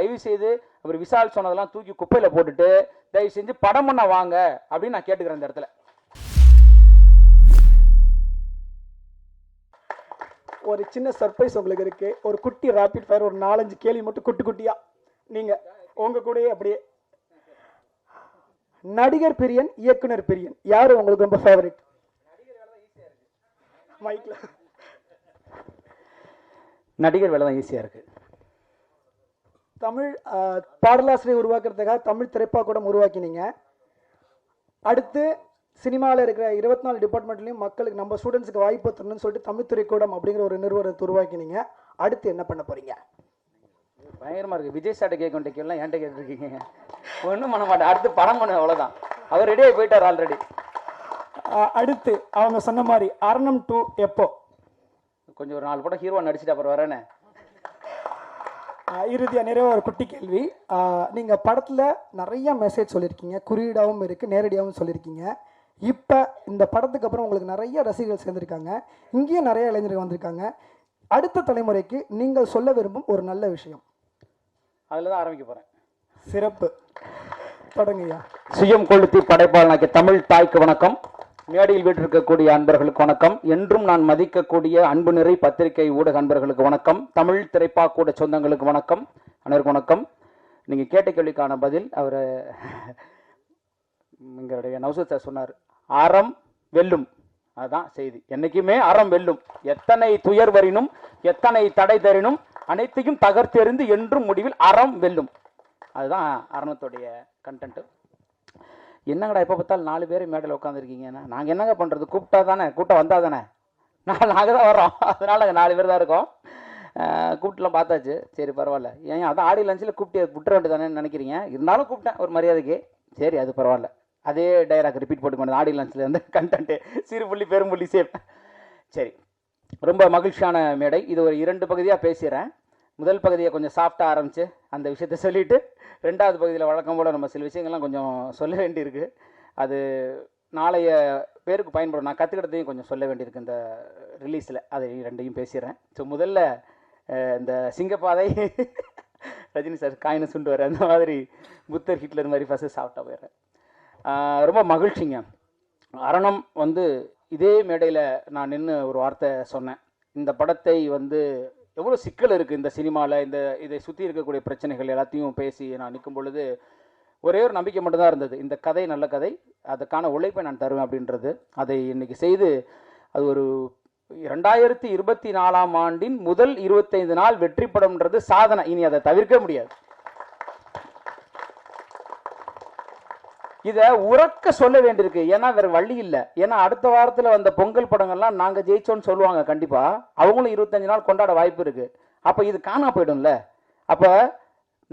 தயவு செய்து அவர் விசால் சொன்னதெல்லாம் தூக்கி குப்பையில் போட்டுட்டு தயவு செஞ்சு படம் பண்ண வாங்க அப்படின்னு நான் கேட்டுக்கிறேன் இந்த இடத்துல. ஒரு சின்ன சர்ப்ரைஸ் உங்களுக்கு இருக்கு. ஒரு குட்டி ராபிட் ஃபயர் ஒரு நாலஞ்சு கேள்வி மட்டும் குட்டி குட்டியா? நீங்க உங்க கூடயே அப்படியே. நடிகர் பிரியன் இயக்குனர் பிரியன் யாரு உங்களுக்கு ரொம்ப ஃபேவரட் மைக்ல நடிகர் வேலை தான் ஈஸியாக இருக்குது தமிழ் ஆஹ், பாடலாசிரியர் உருவாக்குறதுக்காக தமிழ் திரைப்பாக்கூடம் உருவாக்கினீங்க. அடுத்து சினிமாவில் இருக்கிற இருபத்தி நாலு டிபார்ட்மெண்ட்லையும் மக்களுக்கு நம்ம ஸ்டூடெண்ட்ஸுக்கு வாய்ப்பு தரணும்னு சொல்லிட்டு தமிழ் திரைக்கூடம் அப்படிங்கிற ஒரு நிறுவனத்தை உருவாக்கினீங்க. அடுத்து என்ன பண்ண போறீங்க? பயங்கரமாக இருக்குது விஜய் சார்ட்ட கேட்க வேண்டிய கேள்லாம் என்கிட்ட கேட்டுருக்கீங்க. ஒன்றும் பண்ண மாட்டேன். அடுத்து படம் பண்ண அவ்வளோதான் அவர் ரெடியாகி போயிட்டார் ஆல்ரெடி அடுத்து அவங்க சொன்ன மாதிரி அரணம் டூ எப்போ? கொஞ்சம் ஒரு நாலு படம் ஹீரோ நடிச்சிட்டு அப்புறம் வரேனே. ஆஹ், இறுதியா நிறைய ஒரு குட்டி கேள்வி. ஆஹ், நீங்க படத்துல நிறைய மெசேஜ் சொல்லியிருக்கீங்க குறியீடாகவும் இருக்கு நேரடியாகவும் சொல்லியிருக்கீங்க இப்போ இந்த படத்துக்கு அப்புறம் உங்களுக்கு நிறைய ரசிகர்கள் சேர்ந்திருக்காங்க. இங்கேயும் நிறைய இளைஞர்கள் வந்திருக்காங்க. அடுத்த தலைமுறைக்கு நீங்கள் சொல்ல விரும்பும் ஒரு நல்ல விஷயம். அதில் தான் ஆரம்பிக்க போகிறேன் சிறப்பு. தொடங்குயா சுயம் கொளுத்தி படைப்பாளனாகிய தமிழ் தாய்க்கு வணக்கம். மேடையில் வீட்டிருக்கக்கூடிய அன்பர்களுக்கு வணக்கம். என்றும் நான் மதிக்கக்கூடிய அன்பு நிறை பத்திரிகை ஊடக அன்பர்களுக்கு வணக்கம். தமிழ் திரைப்பாக்கூட சொந்தங்களுக்கு வணக்கம். அனைவருக்கும் வணக்கம். நீங்கள் கேட்ட கேள்விக்கான பதில் அவர் எங்களுடைய நௌசத் சார் சொன்னார். அறம் வெல்லும். அதுதான் செய்தி. என்றைக்குமே அறம் வெல்லும். எத்தனை துயர் வரினும் எத்தனை தடை தரினும் அனைத்தையும் தகர்த்தெறிந்து என்றும் முடிவில் அறம் வெல்லும். அதுதான் அரணத்துடைய கண்டென்ட்டு என்னங்கடா எப்போ பார்த்தாலும் நாலு பேர் மேடையில் உட்காந்துருக்கீங்கன்னா நாங்கள் என்னங்க பண்ணுறது கூப்பிட்டா தானே? கூட்டம் வந்தால் தானே? நான் நாங்கள் தான் வர்றோம். அதனால் நாங்கள் நாலு பேர் தான் இருக்கோம். கூப்பிட்டுலாம் பார்த்தாச்சு. சரி பரவாயில்ல. ஏன் அதான் ஆடி லஞ்சில் கூப்பிட்டு விட்டுற வேண்டியதானே நினைக்கிறீங்க? இருந்தாலும் கூப்பிட்டேன் ஒரு மரியாதைக்கு. சரி அது பரவாயில்ல. அதே டைலாக் ரிப்பீட் போட்டுக்கொண்டு ஆடி லஞ்சில் வந்து கண்டென்ட்டு சிறு புள்ளி பெரும்புள்ளி சேஃப் சரி. ரொம்ப மகிழ்ச்சியான மேடை. இது ஒரு இரண்டு பகுதியாக பேசுகிறேன் முதல் பகுதியை கொஞ்சம் சாஃப்டாக ஆரம்பித்து அந்த விஷயத்த சொல்லிவிட்டு ரெண்டாவது பகுதியில் வழக்கம் போல் நம்ம சில விஷயங்கள்லாம் கொஞ்சம் சொல்ல வேண்டியிருக்கு. அது நாளைய பேருக்கு பயன்படும். நான் கற்றுக்கிட்டதையும் கொஞ்சம் சொல்ல வேண்டியிருக்கு இந்த ரிலீஸில் அதை ரெண்டையும் பேசிடுறேன். ஸோ முதல்ல இந்த சிங்கப்பாதை ரஜினி சார் காயினை சுண்டு வர அந்த மாதிரி புத்தர் ஹிட்லர் மாதிரி ஃபஸ்ட்டு சாப்பிட்டா போயிடுறேன். ரொம்ப மகிழ்ச்சிங்க. அரணம் வந்து இதே மேடையில் நான் நின்று ஒரு வார்த்தை சொன்னேன். இந்த படத்தை வந்து எவ்வளோ சிக்கல் இருக்குது இந்த சினிமாவில் இந்த இதை சுற்றி இருக்கக்கூடிய பிரச்சனைகள் எல்லாத்தையும் பேசி நான் நிற்கும் பொழுது ஒரே ஒரு நம்பிக்கை மட்டும்தான் இருந்தது. இந்த கதை நல்ல கதை அதுக்கான உழைப்பை நான் தருவேன் அப்படின்றது. அதை இன்னைக்கு செய்து அது ஒரு ரெண்டாயிரத்தி இருபத்தி நாலாம் ஆண்டின் முதல் இருபத்தைந்து நாள் வெற்றி படம்ன்றது சாதனை. இனி அதை தவிர்க்க முடியாது. இதை உறக்க சொல்ல வேண்டியிருக்கு. ஏன்னா வேற வழி இல்லை. ஏன்னா அடுத்த வாரத்தில் வந்த பொங்கல் படங்கள்லாம் நாங்கள் ஜெயிச்சோன்னு சொல்லுவாங்க கண்டிப்பாக அவங்களும் இருபத்தஞ்சு நாள் கொண்டாட வாய்ப்பு இருக்கு. அப்போ இது காணா போயிடும்ல. அப்போ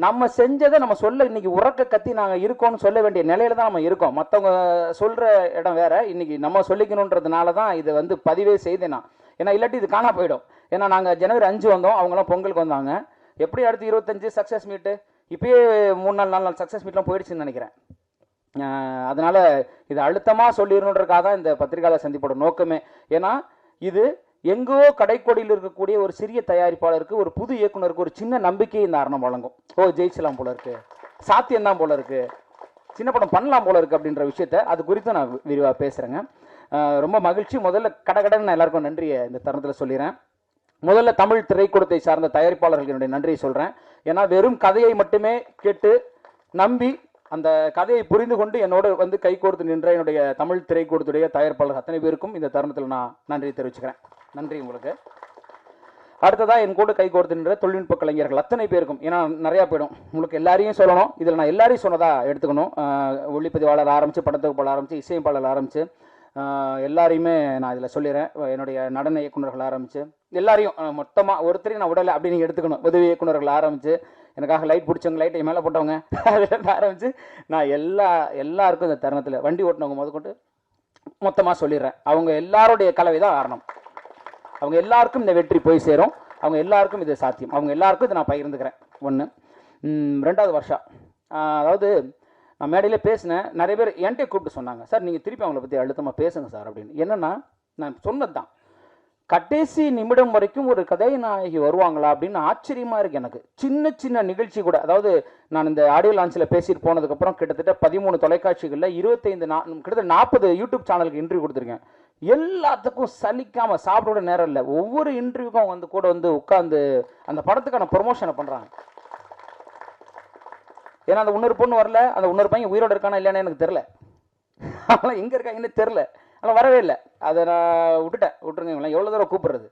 நம்ம செஞ்சதை நம்ம சொல்ல இன்னைக்கு உறக்க கத்தி நாங்கள் இருக்கோம்னு சொல்ல வேண்டிய நிலையில தான் நம்ம இருக்கோம். மற்றவங்க சொல்கிற இடம் வேற. இன்னைக்கு நம்ம சொல்லிக்கணுன்றதுனால தான் இதை வந்து பதிவே செய்தேன் நான். ஏன்னா இல்லாட்டி இது காணா போயிடும். ஏன்னா நாங்கள் ஜனவரி அஞ்சு வந்தோம். அவங்களாம் பொங்கலுக்கு வந்தாங்க. எப்படி அடுத்து இருபத்தஞ்சு சக்ஸஸ் மீட்டு? இப்பயே மூணு நாள் நாலு நாள் சக்ஸஸ் மீட்லாம் போயிடுச்சுன்னு நினைக்கிறேன். அதனால் இது அழுத்தமாக சொல்லிடணுன்றக்காக தான் இந்த பத்திரிகையாளர் சந்திப்போட நோக்கமே. ஏன்னா இது எங்கோ கடைக்கோடியில் இருக்கக்கூடிய ஒரு சிறிய தயாரிப்பாளருக்கு ஒரு புது இயக்குனருக்கு ஒரு சின்ன நம்பிக்கை இந்த அரணம் வழங்கும். ஓ ஜெயிச்சலாம் போல இருக்கு. சாத்தியம் தான் போல இருக்கு. சின்ன படம் பண்ணலாம் போல இருக்கு அப்படின்ற விஷயத்த அது குறித்து நான் விரிவாக பேசுகிறேங்க ரொம்ப மகிழ்ச்சி. முதல்ல கடகடன் நான் எல்லாருக்கும் நன்றியை இந்த தருணத்தில் சொல்லிடுறேன் முதல்ல தமிழ் திரைக்கூடத்தை சார்ந்த தயாரிப்பாளர்களுக்கு என்னுடைய நன்றியை சொல்கிறேன் ஏன்னா வெறும் கதையை மட்டுமே கேட்டு நம்பி அந்த கதையை புரிந்து கொண்டு என்னோட வந்து கைகோர்த்து நின்ற என்னுடைய தமிழ் திரைக்கூடத்துடைய தயாரிப்பாளர் அத்தனை பேருக்கும் இந்த தருணத்தில் நான் நன்றி தெரிவிச்சுக்கிறேன். நன்றி உங்களுக்கு. அடுத்ததாக என் கூட கை கோர்த்து நின்ற தொழில்நுட்ப கலைஞர்கள் அத்தனை பேருக்கும். ஏன்னா நிறையா போயிடும். உங்களுக்கு எல்லாரையும் சொல்லணும். இதில் நான் எல்லாரையும் சொன்னதாக எடுத்துக்கணும். ஒளிப்பதிவாளர் ஆரம்பித்து படத்தொகுப்பாளர் ஆரம்பித்து இசையமைப்பாளர் ஆரம்பித்து எல்லாரையுமே நான் இதில் சொல்லிடுறேன். என்னுடைய நடன இயக்குனர்கள் ஆரம்பித்து எல்லாரையும் மொத்தமாக ஒருத்தரையும் நான் உடலை அப்படி நீங்கள் எடுத்துக்கணும். உதவி இயக்குனர்கள் ஆரம்பித்து எனக்காக லைட் பிடிச்சவங்க லைட்டை மேலே போட்டவங்க. அதில் ஆரம்பித்து நான் எல்லா எல்லாருக்கும் இந்த தருணத்தில் வண்டி ஓட்டினவங்க முதற்கொண்டு மொத்தமாக சொல்லிடுறேன். அவங்க எல்லாருடைய கலவை தான் காரணம். அவங்க எல்லாருக்கும் இந்த வெற்றி போய் சேரும். அவங்க எல்லாருக்கும் இது சாத்தியம். அவங்க எல்லாருக்கும் இதை நான் பகிர்ந்துக்கிறேன். ஒன்று ரெண்டாவது வருஷம் அதாவது நான் மேடையில் பேசினேன். நிறைய பேர் என்கிட்ட கூப்பிட்டு சொன்னாங்க. சார் நீங்கள் திருப்பி அவங்கள பற்றி அழுத்தமாக பேசுங்க சார் அப்படின்னு. என்னென்னா நான் சொன்னது தான் கடைசி நிமிடம் வரைக்கும் ஒரு கதாநாயகி வருவாங்களா அப்படின்னு ஆச்சரியமா இருக்கு எனக்கு. சின்ன சின்ன நிகழ்ச்சி கூட. அதாவது நான் இந்த ஆடியோ லான்ச்சில் பேசிட்டு போனதுக்கப்புறம் கிட்டத்தட்ட பதிமூணு தொலைக்காட்சிகளில் இருபத்தைந்து நா கிட்டத்தட்ட நாற்பது யூடியூப் சேனலுக்கு இன்டர்வியூ கொடுத்துருக்கேன். எல்லாத்துக்கும் சலிக்காம சாப்பிட நேரம் இல்லை. ஒவ்வொரு இன்டர்வியூக்கும் வந்து கூட வந்து உட்காந்து அந்த படத்துக்கான ப்ரொமோஷனை பண்றாங்க. ஏன்னா அந்த இன்னொரு பொண்ணு வரல. அந்த இன்னொரு பையன் உயிரோடு இருக்கானா இல்லையானு எனக்கு தெரில அவங்களாம் எங்கே இருக்காங்கன்னு தெரில ஆனால் வரவே இல்லை. அதை நான் விட்டுட்டேன். விட்டுருங்க இவங்களாம் எவ்வளோ தூரம் கூப்பிட்றது?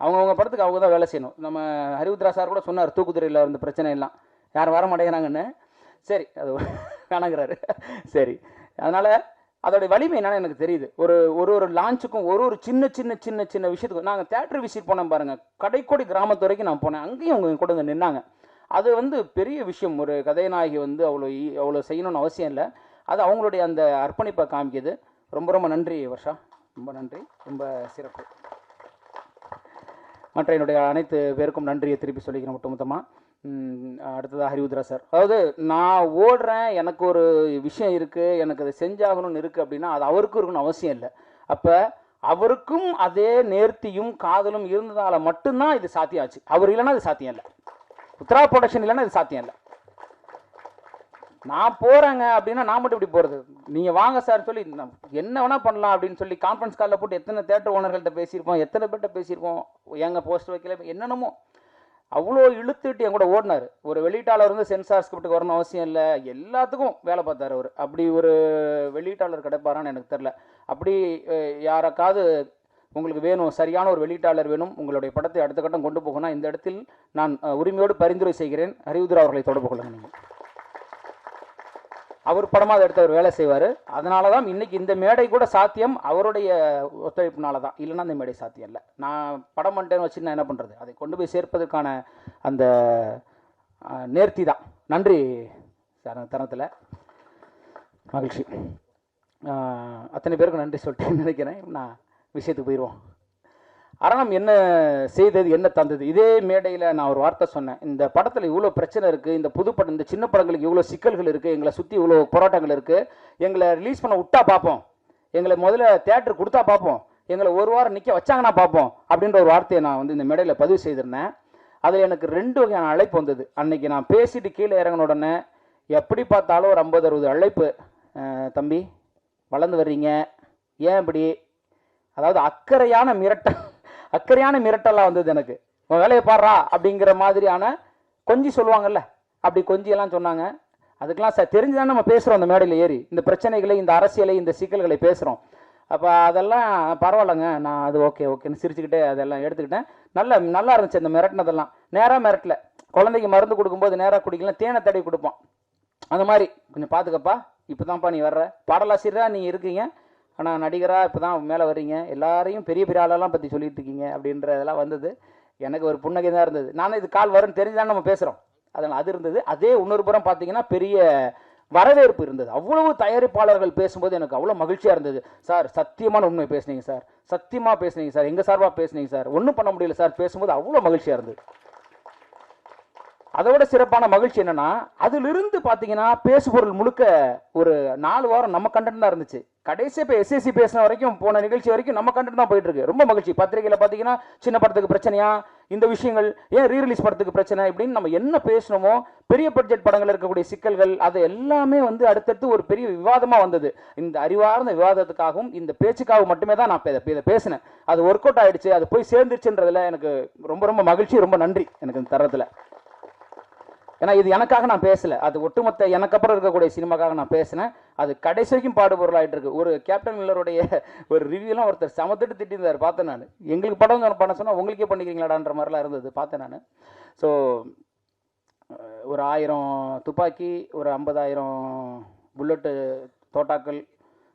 அவங்கவுங்க படத்துக்கு அவங்க தான் வேலை செய்யணும். நம்ம ஹரிவுத்ரா சார் கூட சொன்னார் தூக்குதுறையில் இருந்த பிரச்சனை எல்லாம் யாரும் வர மாட்டேங்கிறாங்கன்னு. சரி அது வேணாங்கிறாரு. சரி. அதனால் அதோடைய வலிமை என்னன்னு எனக்கு தெரியுது. ஒரு ஒரு ஒரு லான்ச்சுக்கும் ஒரு ஒரு சின்ன சின்ன சின்ன சின்ன விஷயத்துக்கும். நாங்கள் தேட்டர் விசிட் போனோம் பாருங்கள் கடைக்கோடி கிராமத்து வரைக்கும் நான் போனேன். அங்கேயும் அவங்க கூட வந்து நின்னாங்க. அது வந்து பெரிய விஷயம். ஒரு கதைநாயகி வந்து அவ்வளோ அவ்வளோ செய்யணும்னு அவசியம் இல்லை. அது அவங்களுடைய அந்த அர்ப்பணிப்பை காமிக்குது. ரொம்ப ரொம்ப நன்றி வர்ஷா. ரொம்ப நன்றி. ரொம்ப சிறப்பு. மற்ற என்னுடைய அனைத்து பேருக்கும் நன்றியை திருப்பி சொல்லிக்கிறேன் ஒட்டுமொத்தமாக அடுத்ததாக ஹரிவுத்ரா சார். அதாவது நான் ஓடுறேன் எனக்கு ஒரு விஷயம் இருக்குது எனக்கு அதை செஞ்சாகணும்னு இருக்குது அப்படின்னா அது அவருக்கும் இருக்கணும்னு அவசியம் இல்லை. அப்போ அவருக்கும் அதே நேர்த்தியும் காதலும் இருந்ததால் மட்டும்தான் இது சாத்தியம் ஆச்சு. அவர் இல்லைன்னா இது சாத்தியம் இல்லை. உத்தரா ப்ரொடக்ஷன் இல்லைன்னா இது சாத்தியம் இல்லை. நான் போறேங்க அப்படின்னா நான் மட்டும் இப்படி போறது? நீங்க வாங்க சார் சொல்லி என்ன வேணா பண்ணலாம் அப்படின்னு சொல்லி கான்ஃபரன்ஸ் காலில் போட்டு எத்தனை தேட்டர் ஓனர்கள்ட்ட பேசியிருப்போம் எத்தனை பேர்கிட்ட பேசியிருப்போம் எங்க போஸ்ட் வைக்கல என்னென்னமோ. அவ்வளோ இழுத்துட்டு என் கூட ஓடினார். ஒரு வெளியீட்டாளர் வந்து சென்சார் ஸ்கிரிப்டுக்கு வரணும் அவசியம் இல்லை. எல்லாத்துக்கும் வேலை பார்த்தாரு அவர். அப்படி ஒரு வெளியீட்டாளர் கிடைப்பாரான்னு எனக்கு தெரில அப்படி யாருக்காவது உங்களுக்கு வேணும் சரியான ஒரு வெளியீட்டாளர் வேணும் உங்களுடைய படத்தை அடுத்த கட்டம் கொண்டு போகணும் இந்த இடத்தில் நான் உரிமையோடு பரிந்துரை செய்கிறேன். ஹரிவுத்ரா அவர்களை தொடர்பு கொள்ளுங்கள் நீங்கள். அவர் படமாக அதை எடுத்து அவர் வேலை செய்வார். அதனால தான் இன்றைக்கி இந்த மேடை கூட சாத்தியம் அவருடைய ஒத்துழைப்புனால தான் இல்லைன்னா இந்த மேடை சாத்தியம் இல்லை. நான் படம் பண்ணிட்டேன்னு வச்சு நான் என்ன பண்ணுறது அதை கொண்டு போய் சேர்ப்பதற்கான அந்த நேர்த்தி தான் நன்றி சார் அந்த மகிழ்ச்சி. அத்தனை பேருக்கு நன்றி சொல்லிட்டு நினைக்கிறேன். நான் விஷயத்துக்கு போயிடுவோம் அரணம் என்ன செய்தது என்ன தந்தது? இதே மேடையில் நான் ஒரு வார்த்தை சொன்னேன். இந்த படத்தில் இவ்வளோ பிரச்சனை இருக்குது இந்த புது படம் இந்த சின்ன படங்களுக்கு இவ்வளோ சிக்கல்கள் இருக்குது எங்களை சுற்றி இவ்வளோ போராட்டங்கள் இருக்குது எங்களை ரிலீஸ் பண்ண விட்டா பார்ப்போம் எங்களை முதல்ல தேட்டர் கொடுத்தா பார்ப்போம் எங்களை ஒரு வாரம் நிற்க வச்சாங்கன்னா பார்ப்போம் அப்படின்ற ஒரு வார்த்தையை நான் வந்து இந்த மேடையில் பதிவு செய்திருந்தேன். அதில் எனக்கு ரெண்டு வகையான அழைப்பு வந்தது. அன்னைக்கு நான் பேசிட்டு கீழே இறங்கின உடனே எப்படி பார்த்தாலும் ஒரு ஐம்பது அறுபது அழைப்பு தம்பி வளர்ந்து வர்றீங்க. ஏன் இப்படி? அதாவது அக்கறையான மிரட்டல். அக்கறையான மிரட்டெல்லாம் வந்தது எனக்கு. உன் வேலையை பாடுறா அப்படிங்கிற மாதிரியான கொஞ்சி சொல்லுவாங்கல்ல அப்படி கொஞ்சியெல்லாம் சொன்னாங்க. அதுக்கெல்லாம் சார் தெரிஞ்சுதான் நம்ம பேசுகிறோம் அந்த மேடையில் ஏறி. இந்த பிரச்சனைகளை இந்த அரசியலை இந்த சிக்கல்களை பேசுகிறோம் அப்போ அதெல்லாம் பரவாயில்லைங்க நான் அது ஓகே ஓகேன்னு சிரிச்சுக்கிட்டே அதெல்லாம் எடுத்துக்கிட்டேன். நல்ல நல்லா இருந்துச்சு அந்த மிரட்டினதெல்லாம். நேராக மிரட்டல. குழந்தைக்கு மருந்து கொடுக்கும்போது நேராக குடிக்கலாம் தேனை தடவி கொடுப்போம் அந்த மாதிரி. கொஞ்சம் பார்த்துக்கப்பா இப்போ தான்ப்பா நீ வர்ற. பாடலாசிரியராக நீங்கள் இருக்கீங்க. ஆனால் நடிகராக இப்போ தான் மேலே வர்றீங்க. எல்லாரையும் பெரிய பெரிய ஆளெல்லாம் பற்றி சொல்லிட்டு இருக்கீங்க அப்படின்றதெல்லாம் வந்தது. எனக்கு ஒரு புன்னகை தான் இருந்தது. நானும் இது கால் வரும்னு தெரிஞ்சு தான் நம்ம பேசுகிறோம் அதனால் அது இருந்தது. அதே இன்னொரு புறம் பார்த்தீங்கன்னா பெரிய வரவேற்பு இருந்தது. அவ்வளவு தயாரிப்பாளர்கள் பேசும்போது எனக்கு அவ்வளோ மகிழ்ச்சியாக இருந்தது. சார் சத்தியமான உண்மை பேசுனீங்க சார். சத்தியமாக பேசுனீங்க சார். எங்கள் சார்பாக பேசுனீங்க சார். ஒன்றும் பண்ண முடியல சார். பேசும்போது அவ்வளோ மகிழ்ச்சியாக இருந்தது. அதோட சிறப்பான மகிழ்ச்சி என்னன்னா அதிலிருந்து பார்த்தீங்கன்னா பேசுபொருள் முழுக்க ஒரு நாலு வாரம் நம்ம கண்டென்ட் தான் இருந்துச்சு. கடைசி இப்போ எஸ்எஸ்சி பேசின வரைக்கும் போன நிகழ்ச்சி வரைக்கும் நம்ம கண்டென்ட் தான் போயிட்டு இருக்கு. ரொம்ப மகிழ்ச்சி. பத்திரிகையில் பார்த்தீங்கன்னா சின்ன படத்துக்கு பிரச்சனையா இந்த விஷயங்கள் ஏன் ரீரிலீஸ் படத்துக்கு பிரச்சனை இப்படின்னு நம்ம என்ன பேசணுமோ பெரிய பட்ஜெட் படங்கள் இருக்கக்கூடிய சிக்கல்கள் அது எல்லாமே வந்து அடுத்தடுத்து ஒரு பெரிய விவாதமாக வந்தது. இந்த அறிவார்ந்த விவாதத்துக்காகவும் இந்த பேச்சுக்காக மட்டுமே தான் நான் இதை இதை பேசினேன். அது ஒர்க் அவுட் ஆயிடுச்சு. அது போய் சேர்ந்துருச்சுன்றதுல எனக்கு ரொம்ப ரொம்ப மகிழ்ச்சி ரொம்ப நன்றி எனக்கு இந்த தரத்தில் ஏன்னா இது எனக்காக நான் பேசல. அது ஒட்டுமொத்த எனக்கு அப்புறம் இருக்கக்கூடிய சினிமாக்காக நான் பேசினேன். அது கடைசி வரைக்கும் பாடுபொருளாயிட்டு இருக்கு. ஒரு கேப்டன் மில்லருடைய ஒரு ரிவ்யூலாம் ஒருத்தர் சமத்துட்டு திட்டிருந்தார். பார்த்தேன் நான். எங்களுக்கு படம் பண்ண சொன்னால் உங்களுக்கே பண்ணிக்கிறீங்களாடான்ற மாதிரிலாம் இருந்தது. பார்த்தேன் நான். ஸோ ஒரு ஆயிரம் துப்பாக்கி ஒரு ஐம்பதாயிரம் புல்லட்டு தோட்டாக்கள்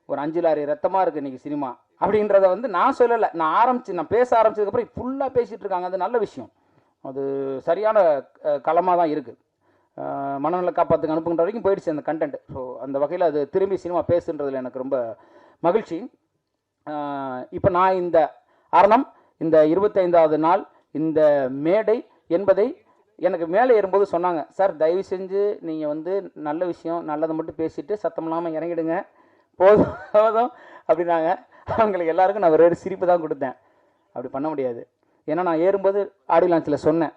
ஒரு அஞ்சு லாரி ரத்தமாக இருக்குது இன்றைக்கி சினிமா. அப்படின்றத வந்து நான் சொல்லலை. நான் ஆரம்பிச்சு நான் பேச ஆரம்பிச்சதுக்கப்புறம் ஃபுல்லாக பேசிகிட்டு இருக்காங்க. அது நல்ல விஷயம். அது சரியான களமாக தான் இருக்குது மனநல காப்பாற்றுக்கு அனுப்புகின்ற வரைக்கும் போயிடுச்சு அந்த கண்டென்ட் ஸோ அந்த வகையில் அது திரும்பி சினிமா பேசுன்றதில் எனக்கு ரொம்ப மகிழ்ச்சி. இப்போ நான் இந்த அரணம் இந்த இருபத்தைந்தாவது நாள் இந்த மேடை என்பதை எனக்கு மேலே ஏறும்போது சொன்னாங்க சார் தயவு செஞ்சு நீங்கள் வந்து நல்ல விஷயம் நல்லதை மட்டும் பேசிட்டு சத்தம் இல்லாமல் இறங்கிடுங்க. போதும் போதும் அப்படின்னாங்க. அவங்களுக்கு எல்லாருக்கும் நான் ஒரு சிரிப்பு தான் கொடுத்தேன். அப்படி பண்ண முடியாது. ஏன்னா நான் ஏறும்போது ஆடி லான்ச்சில் சொன்னேன்.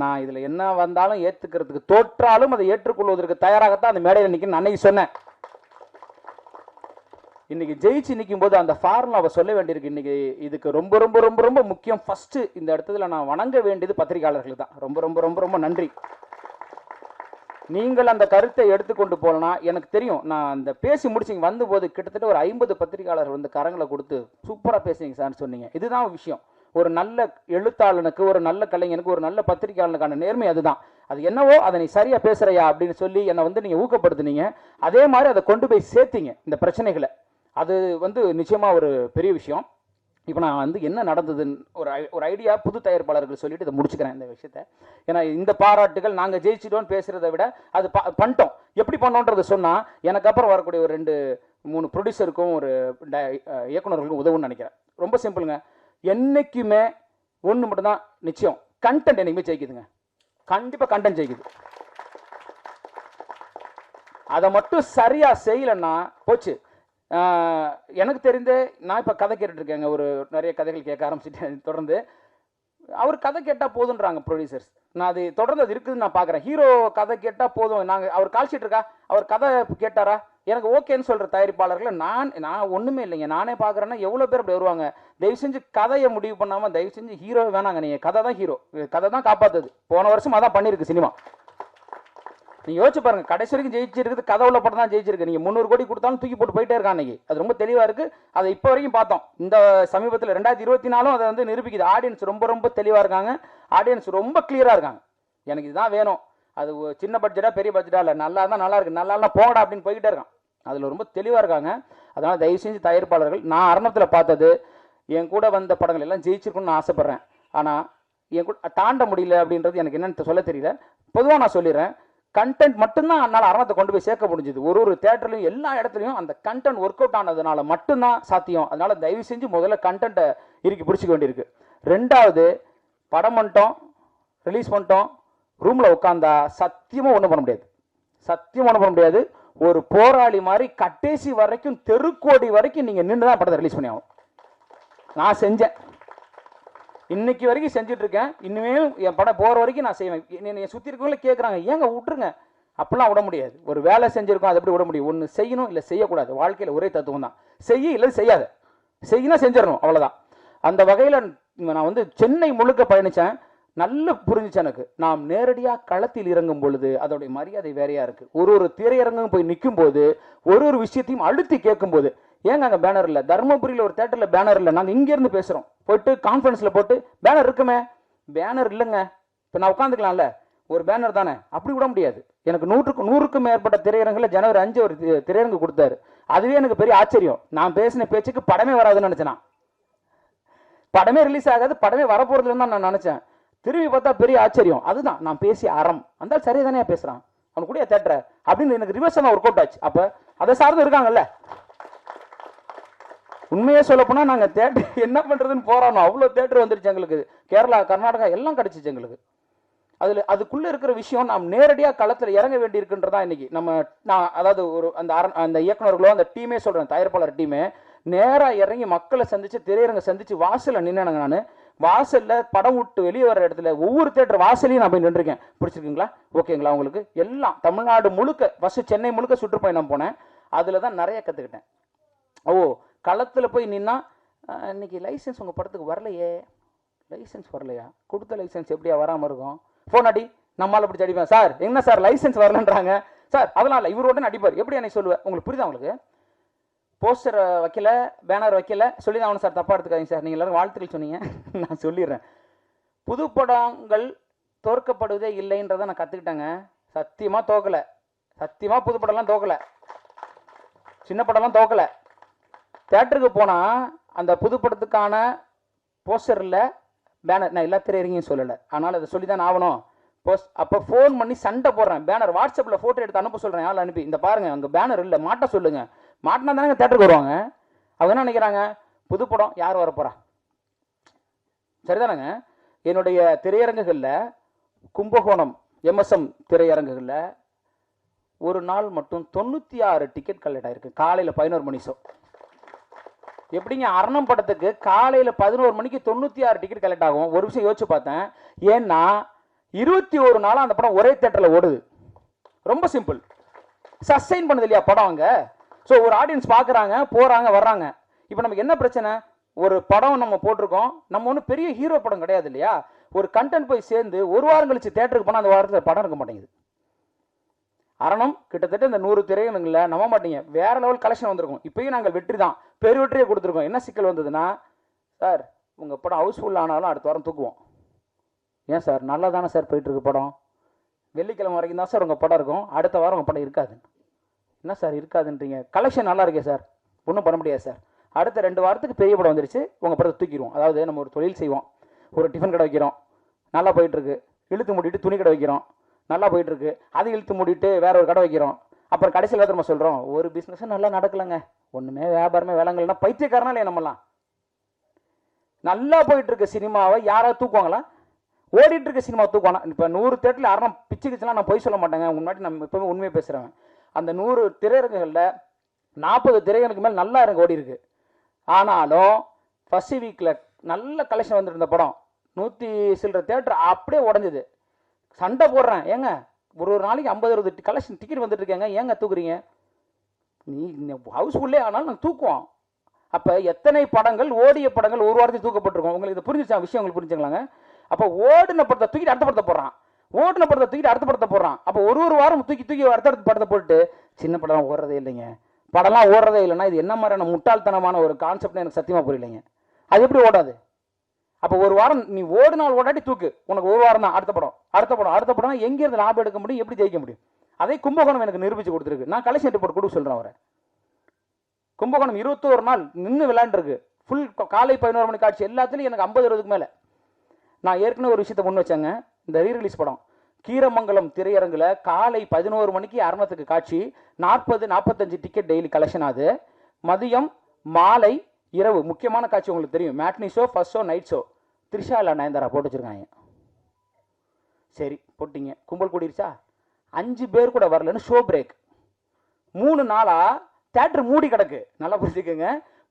நான் இதில் என்ன வந்தாலும் ஏற்றுக்கிறதுக்கு தோற்றாலும் அதை ஏற்றுக்கொள்வதற்கு தயாராகத்தான் அந்த மேடையில் நிற்கணும் அன்னைக்கு சொன்னேன். இன்னைக்கு ஜெயிச்சு நிற்கும் போது அந்த ஃபார்முலாவை சொல்ல வேண்டியிருக்கு. இன்னைக்கு இதுக்கு ரொம்ப ரொம்ப ரொம்ப ரொம்ப முக்கியம். ஃபஸ்ட்டு இந்த இடத்துல நான் வணங்க வேண்டியது பத்திரிகையாளர்கள் தான். ரொம்ப ரொம்ப ரொம்ப ரொம்ப நன்றி. நீங்கள் அந்த கருத்தை எடுத்துக்கொண்டு போலனா எனக்கு தெரியும். நான் அந்த பேசி முடிச்சிங்க வந்தபோது கிட்டத்தட்ட ஒரு ஐம்பது பத்திரிகையாளர் வந்து கரங்களை கொடுத்து சூப்பராக பேசுனீங்க சார்னு சொன்னீங்க. இதுதான் விஷயம். ஒரு நல்ல எழுத்தாளனுக்கு ஒரு நல்ல கலைஞனுக்கு ஒரு நல்ல பத்திரிகையாளனுக்கான நேர்மை அதுதான். அது என்னவோ அதை நீ சரியா பேசுறியா அப்படின்னு சொல்லி என்னை வந்து நீங்க ஊக்கப்படுத்துனீங்க. அதே மாதிரி அதை கொண்டு போய் சேர்த்தீங்க இந்த பிரச்சனைகளை. அது வந்து நிச்சயமா ஒரு பெரிய விஷயம். இப்போ நான் வந்து என்ன நடந்ததுன்னு ஒரு ஐ- ஒரு ஐடியா புது தயாரிப்பாளர்கள் சொல்லிட்டு இதை முடிச்சுக்கிறேன் இந்த விஷயத்த. ஏன்னா இந்த பாராட்டுகள் நாங்கள் ஜெயிச்சிட்டோம்னு பேசுறதை விட அது ப- பண்ணிட்டோம். எப்படி பண்ணோன்றதை சொன்னால் எனக்கு அப்புறம் வரக்கூடிய ஒரு ரெண்டு மூணு ப்ரொடியூசருக்கும் ஒரு இயக்குநர்களுக்கும் இயக்குனர்களுக்கும் உதவும்னு நினைக்கிறேன். ரொம்ப சிம்பிளுங்க என்னைக்குமே ஒன்று மட்டும்தான் நிச்சயம். கண்டென்ட் என்னைக்குமே ஜெயிக்குதுங்க. கண்டிப்பாக கண்டென்ட் ஜெயிக்குது. அதை மட்டும் சரியாக செய்யலைன்னா போச்சு. எனக்கு தெரிந்து நான் இப்போ கதை கேட்டுட்ருக்கேங்க ஒரு நிறைய கதைகள் கேட்க ஆரம்பிச்சிட்டேன் தொடர்ந்து. அவர் கதை கேட்டால் போதுன்றாங்க ப்ரொடியூசர்ஸ் நான் அது தொடர்ந்து அது இருக்குதுன்னு நான் பார்க்குறேன் ஹீரோ கதை கேட்டால் போதும். நாங்கள் அவர் கால் ஷீட் இருக்கா? அவர் கதை கேட்டாரா? எனக்கு ஓகேன்னு சொல்கிற தயாரிப்பாளர்களை நான் நான் ஒன்றுமே இல்லைங்க. நானே பார்க்குறேன்னா எவ்வளோ பேர் அப்படி வருவாங்க? தயவு செஞ்சு கதையை முடிவு பண்ணாமல் தயவு செஞ்சு ஹீரோ வேணாங்க நீங்கள் கதை தான் ஹீரோ. கதை தான் காப்பாற்றுது போன வருஷம் அதான் பண்ணியிருக்கு சினிமா. நீங்கள் யோசிச்சு பாருங்க கடைசி வரைக்கும் ஜெயிச்சிருக்குது கதவுல படம் தான் ஜெயிச்சிருக்கு. நீங்க முந்நூறு கோடி கொடுத்தாலும் தூக்கி போட்டு போயிட்டே இருக்கான் அன்னைக்கு. அது ரொம்ப தெளிவா இருக்கு. அதை இப்போ வரைக்கும் பார்த்தோம். இந்த சமீபத்தில் ரெண்டாயிரத்தி இருபத்தி நாலும் அதை வந்து நிரூபிக்குது. ஆடியன்ஸ் ரொம்ப ரொம்ப தெளிவா இருக்காங்க. ஆடியன்ஸ் ரொம்ப கிளியரா இருக்காங்க. எனக்கு இதுதான் வேணும். அது சின்ன பட்ஜெட்டா பெரிய பட்ஜெட்டா இல்லை. நல்லா இருந்தால் நல்லா இருக்கு. நல்லா இல்லைனா போகடா அப்படின்னு போய்கிட்டே இருக்கான். அதுல ரொம்ப தெளிவா இருக்காங்க. அதனால தயவு செஞ்சு தயாரிப்பாளர்கள் நான் அரணத்தில் பார்த்தது என் கூட வந்த படங்கள் எல்லாம் ஜெயிச்சிருக்கணும்னு ஆசைப்பட்றேன். ஆனால் என் கூட தாண்ட முடியல அப்படின்றது எனக்கு என்னென்னு சொல்ல தெரியல. பொதுவாக நான் சொல்லிடுறேன். கண்டென்ட் மட்டும்தான் அதனால் அரணத்தை கொண்டு போய் சேர்க்க முடிஞ்சது. ஒரு ஒரு தேட்டர்லையும் எல்லா இடத்துலையும் அந்த கண்டென்ட் ஒர்க் அவுட் ஆனதுனால மட்டும்தான் சாத்தியம். அதனால் தயவு செஞ்சு முதல்ல கண்டென்ட்டை இறுக்கி பிடிச்சிக்க வேண்டியிருக்கு. ரெண்டாவது படம் பண்ணிட்டோம் ரிலீஸ் பண்ணிட்டோம் ரூமில் உட்காந்தா சத்தியமாக ஒன்றும் பண்ண முடியாது. சத்தியமாக ஒன்றும் பண்ண முடியாது. ஒரு போராளி மாதிரி கட்டேசி வரைக்கும் தெருக்கோடி வரைக்கும் நீங்கள் நின்று தான் படத்தை ரிலீஸ் பண்ணி ஆகணும். நான் செஞ்சேன். இன்னைக்கு வரைக்கும் செஞ்சுட்டு இருக்கேன் இனிமேல் என் படம் போகிற வரைக்கும் நான் செய்வேன். என்னை சுற்றி இருக்கவங்கள கேட்குறாங்க ஏங்க விட்டுருங்க. அப்படிலாம் விட முடியாது. ஒரு வேலை செஞ்சுருக்கோம் அதை எப்படி விட முடியும்? ஒன்று செய்யணும் இல்லை செய்யக்கூடாது. வாழ்க்கையில் ஒரே தத்துவம் தான். செய்ய இல்லை செய்யாத. செய்யினா செஞ்சிடணும் அவ்வளோதான் அந்த வகையில் நான் வந்து சென்னை முழுக்க பயணித்தேன் நல்ல புரிஞ்சுச்சு எனக்கு. நாம் நேரடியாக களத்தில் இறங்கும் பொழுது அதோடைய மரியாதை வேறையா இருக்கு. ஒரு ஒரு திரையரங்கும் போய் நிற்கும் போது ஒரு ஒரு விஷயத்தையும் அழுத்தி கேட்கும் போது ஏங்க அங்கே பேனர் இல்லை. தருமபுரியில் ஒரு தேட்டரில் பேனர் இல்லை. நாங்கள் இங்கேருந்து பேசுகிறோம் போயிட்டு கான்ஃபரன்ஸில் போட்டு பேனர் இருக்குமே? பேனர் இல்லைங்க. இப்போ நான் உட்காந்துக்கலாம்ல ஒரு பேனர் தானே. அப்படி விட முடியாது. எனக்கு நூற்றுக்கு நூறுக்கும் மேற்பட்ட திரையரங்கில் ஜனவரி அஞ்சு ஒரு திரையரங்கு கொடுத்தாரு. அதுவே எனக்கு பெரிய ஆச்சரியம். நான் பேசின பேச்சுக்கு படமே வராதுன்னு நினச்சேன்? படமே ரிலீஸ் ஆகாது படமே வரப்போறதுன்னு தான் நான் நினச்சேன். திரும்பி பார்த்தா பெரிய ஆச்சரியம். அதுதான். நான் பேசிய அறம். அந்த சரியா தானே பேசுறான். அவனுக்கு கூட தேட்டர. அப்படின்னு எனக்கு ரிவர்ஸ் ஒர்க் அவுட் ஆச்சு. அப்போ அதை சார்ந்து இருக்காங்கல்ல. உண்மையே சொல்லப்போனால் நாங்கள் தேட்டர் என்ன பண்ணுறதுன்னு போராடணும் அவ்வளோ தேட்டர் வந்துருச்சு எங்களுக்கு. கேரளா கர்நாடகா எல்லாம் கிடச்சிச்சு எங்களுக்கு. அதில் அதுக்குள்ளே இருக்கிற விஷயம் நாம் நேரடியாக களத்தில் இறங்க வேண்டி இருக்குன்றதா இன்னைக்கு. நம்ம நான் அதாவது ஒரு அந்த அரண் அந்த இயக்குனர்களோ அந்த டீமே சொல்கிறேன் தயாரிப்பாளர் டீமே நேராக இறங்கி மக்களை சந்தித்து திரையரங்க சந்தித்து வாசலில் நின்னேனுங்க நான். வாசலில் படம் விட்டு வெளியே வர இடத்துல ஒவ்வொரு தேட்டர் வாசலையும் நான் போய் நின்றுருக்கேன். பிடிச்சிருக்குங்களா ஓகேங்களா உங்களுக்கு? எல்லாம் தமிழ்நாடு முழுக்க ஃபஸ்ட்டு சென்னை முழுக்க சுற்றுப்பயணம் போனேன். அதில் தான் நிறைய கற்றுக்கிட்டேன் ஓ களத்தில் போய் நின்னா இன்றைக்கி இன்னைக்கு உங்கள் படத்துக்கு வரலையே. லைசன்ஸ் வரலையா? கொடுத்த லைசென்ஸ் எப்படியா வராமல் இருக்கும்? ஃபோன் அடி நம்மளால் பிடிச்சி அடிப்பேன். சார் என்ன சார் லைசென்ஸ் வரலன்றாங்க? சார் அதெல்லாம் இல்லை இவரோட அடிப்பார். எப்படி என்னை சொல்லுவேன் உங்களுக்கு புரியுதா உங்களுக்கு? போஸ்டர் வைக்கல பேனர் வைக்கல. சொல்லி தான் சார் தப்பாக எடுத்துக்காதீங்க சார். நீங்கள் எல்லோரும் வாழ்த்துக்கள் சொன்னீங்க. நான் சொல்லிடுறேன். புது படங்கள் தோற்கப்படுவதே இல்லைன்றதை நான் கற்றுக்கிட்டேங்க சத்தியமாக தோக்கலை சத்தியமாக புது படம்லாம் தோக்கலை சின்ன படம்லாம் தோக்கலை தேட்டருக்கு போனால் அந்த புதுப்படத்துக்கான போஸ்டரில் பேனர் நான் எல்லா திரையரங்கையும் சொல்லலை. ஆனால் அதை சொல்லி தான் ஆகணும். போஸ்ட் அப்போ ஃபோன் பண்ணி சண்டை போடுறேன். பேனர் வாட்ஸ்அப்பில் ஃபோட்டோ எடுத்து அனுப்ப சொல்கிறேன் ஆள் அனுப்பி. இந்த பாருங்க அங்கே பேனர் இல்லை. மாட்ட சொல்லுங்க. மாட்டினா தானே தேட்டருக்கு வருவாங்க. அவங்க என்ன நினைக்கிறாங்க? புதுப்படம் யார் வர சரிதானங்க? என்னுடைய திரையரங்குகளில் கும்பகோணம் எம்எஸ்எம் திரையரங்குகளில் ஒரு நாள் மட்டும் தொண்ணூற்றி ஆறு டிக்கெட் கலெக்ட் ஆகிருக்கு காலையில் பதினோரு மணி ஷோ எப்படிங்க அரணம் படத்துக்கு காலையில் பதினோரு மணிக்கு தொண்ணூற்றி ஆறு டிக்கெட் கலெக்ட் ஆகும். ஒரு விஷயம் யோசிச்சு பார்த்தேன். ஏன்னா இருபத்தி ஒரு நாளாக அந்த படம் ஒரே தேட்டரில் ஓடுது. ரொம்ப சிம்பிள் சஸ்டைன் பண்ணுது இல்லையா படம் அங்கே? ஸோ ஒரு ஆடியன்ஸ் பார்க்குறாங்க போகிறாங்க வர்றாங்க. இப்போ நமக்கு என்ன பிரச்சனை? ஒரு படம் நம்ம போட்டிருக்கோம். நம்ம ஒன்றும் பெரிய ஹீரோ படம் கிடையாது இல்லையா? ஒரு கண்டென்ட் போய் சேர்ந்து ஒரு வாரம் கழிச்சு தேட்டருக்கு போனால் அந்த வாரத்தில் படம் இருக்க மாட்டேங்குது. அரணம் கிட்டத்தட்ட இந்த நூறு திரையரங்குல நம்ப மாட்டீங்க. வேற லெவல் கலெக்ஷன் வந்திருக்கும். இப்பயும் நாங்கள் வெற்றி தான். பெரு வெற்றியை கொடுத்துருக்கோம். என்ன சிக்கல் வந்ததுன்னா சார் உங்கள் படம் ஹவுஸ்ஃபுல் ஆனாலும் அடுத்த வாரம் தூக்குவோம். ஏன் சார்? நல்லா தானே சார் போயிட்டுருக்கு படம். வெள்ளிக்கிழமை வரைக்கும் தான் சார் உங்கள் படம் இருக்கும். அடுத்த வாரம் உங்கள் படம் இருக்காது என்ன சார் இருக்காதுன்றீங்க? கலெக்ஷன் நல்லா இருக்கே சார். ஒன்றும் பண்ண முடியாது சார். அடுத்த ரெண்டு வாரத்துக்கு பெரிய படம் வந்துருச்சு. உங்கள் படத்தை தூக்கிடுவோம். அதாவது நம்ம ஒரு தொழில் செய்வோம். ஒரு டிஃபன் கடை வைக்கிறோம். நல்லா போயிட்டுருக்கு இழுத்து மூடிட்டு துணி கடை வைக்கிறோம். நல்லா போயிட்டு இருக்கு அதை இழுத்து மூடிட்டு வேற ஒரு கடை வைக்கிறோம். அப்புறம் கடைசியில் நம்ம சொல்கிறோம் ஒரு பிஸ்னஸும் நல்லா நடக்கலைங்க. ஒன்றுமே வியாபாரமே வேலைங்கள்னா பைத்தியக்காரனா இல்லையா நம்மலாம் நல்லா போயிட்டு இருக்க சினிமாவை. யாராவது தூக்குவாங்களா? ஓடிட்டு இருக்க சினிமா தூக்குவானா? இப்போ நூறு தேட்டரில் யாரும் பிச்சு கிச்சுலாம் நான் போய் சொல்ல மாட்டேங்க. முன்னாடி நம்ம இப்போவே உண்மையை பேசுகிறேன் அந்த நூறு திரையரங்குகளில் நாற்பது திரையரங்கு மேல் நல்லா இருக்கு ஓடி இருக்கு ஆனாலும் ஃபர்ஸ்ட் வீக்கில் நல்ல கலெக்ஷன் வந்துருந்த படம். நூற்றி சில்லற தேட்டர் அப்படியே உடஞ்சிது. சண்டை போடுறேன். ஏங்க ஒரு ஒரு நாளைக்கு ஐம்பது அறுபது கலெக்ஷன் டிக்கெட் வந்துட்டு இருக்கேங்க ஏங்க தூக்குறீங்க? நீ ஹவுஸ்ஃபுல்லே ஆனாலும் நாங்கள் தூக்குவோம். அப்போ எத்தனை படங்கள் ஓடிய படங்கள் ஒரு வாரத்தில் தூக்கப்பட்டிருக்கோம்? உங்களுக்கு இது புரிஞ்சுச்சா விஷயம் உங்களுக்கு புரிஞ்சுங்களாங்க அப்போ ஓடின படத்தை தூக்கிட்டு அடுத்த படத்தை போடுறான். ஓடின படத்தை தூக்கிட்டு அடுத்த படத்தை போடுறான். அப்போ ஒரு ஒரு வாரம் தூக்கி தூக்கி அடுத்த அடுத்த படத்தை போட்டு சின்ன படம் ஓடுறதே இல்லைங்க. படம்லாம் ஓடுறதே இல்லைன்னா இது என்ன மாதிரியான முட்டாள்தனமான ஒரு கான்செப்ட்னு எனக்கு சத்தியமாக புரியலைங்க. அது எப்படி ஓடாது? அப்போ ஒரு வாரம் நீ ஓடு நாள் ஓடாட்டி தூக்கு. உனக்கு ஒரு வாரம் தான் அடுத்த படம். அடுத்த படம். அடுத்த படம் எங்க இருந்து லாபம் எடுக்க முடியும்? எப்படி ஜெயிக்க முடியும்? அதே கும்பகோணம் எனக்கு நிரூபிச்சு கொடுத்துருக்கு. நான் கலெக்ஷன் ரிப்போர்ட் கொடுக்க சொல்றேன் அவரை. கும்பகோணம் இருபத்தோரு நாள் நின்று விளையாண்டுருக்கு. ஃபுல் காலை பதினோரு மணி காட்சி எல்லாத்துலையும் எனக்கு ஐம்பது இருபதுக்கு மேலே. நான் ஏற்கனவே ஒரு விஷயத்தை முன் வச்சேங்க. இந்த ரீ ரிலீஸ் படம். கீரமங்கலம் திரையரங்குல காலை பதினோரு மணிக்கு அரணத்துக்கு காட்சி. நாற்பது நாற்பத்தஞ்சு டிக்கெட் டெய்லி கலெக்ஷன் ஆகுது மதியம் மாலை இரவு. முக்கியமான காட்சி உங்களுக்கு தெரியும். Matinee show first show night show Trisha இல்லை நயன்தாரா போட்டு வச்சுருக்காங்க சரி போட்டிங்க. கும்பல் கூடிருச்சா? அஞ்சு பேர் கூட வரலன்னு ஷோ பிரேக் மூணு நாளாக தேட்டர் மூடி கிடக்கு. நல்லா புரிஞ்சுக்கோங்க.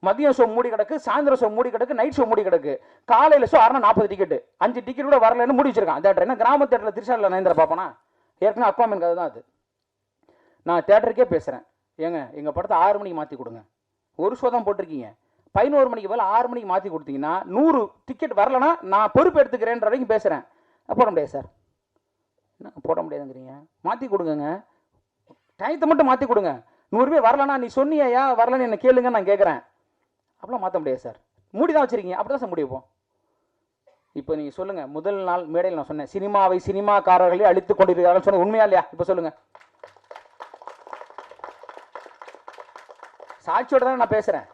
மதியம் ஷோ மூடி கிடக்கு சாயந்தரம் ஷோ மூடி கிடக்கு நைட் ஷோ மூடி கிடக்கு. காலையில் ஷோ அரை நாற்பது டிக்கெட் அஞ்சு டிக்கெட் கூட வரலன்னு மூடி வச்சிருக்கான். தேட்டர் என்ன? கிராம தேட்டரில் திருச்சாலில் நயந்திர பாப்பனா ஏற்கனவே அக்வாமின் கதை தான் அது. நான் தேட்டருக்கே பேசுகிறேன் ஏங்க எங்கள் படத்தை ஆறு மணிக்கு மாற்றி கொடுங்க. ஒரு ஷோ தான் போட்டிருக்கீங்க. பதினோரு மணிக்கு மேலே ஆறு மணிக்கு மாற்றி கொடுத்தீங்கன்னா நூறு டிக்கெட் வரலனா நான் பொறுப்பு எடுத்துக்கிறேன்ற வரைக்கும் பேசுகிறேன் போட முடியாது சார். என்ன போட முடியாதுங்கிறீங்க? மாற்றி கொடுங்கங்க. டயத்தை மட்டும் மாற்றி கொடுங்க. நூறு பேர் வரலனா நீ சொன்னியா வரலன்னு என்ன கேளுங்க நான் கேட்குறேன் அப்படிலாம் மாற்ற முடியாது சார். மூடி தான் வச்சுருக்கீங்க. அப்படி தான் சார் முடிப்போம் இப்போ. நீங்கள் சொல்லுங்கள் முதல் நாள் மேடையில் நான் சொன்னேன். சினிமாவை சினிமாக்காரர்களே அழித்து கொண்டிருக்கிறார்கள் சொன்னது உண்மையா இல்லையா? இப்போ சொல்லுங்கள் சாட்சியோட தான் நான் பேசுகிறேன்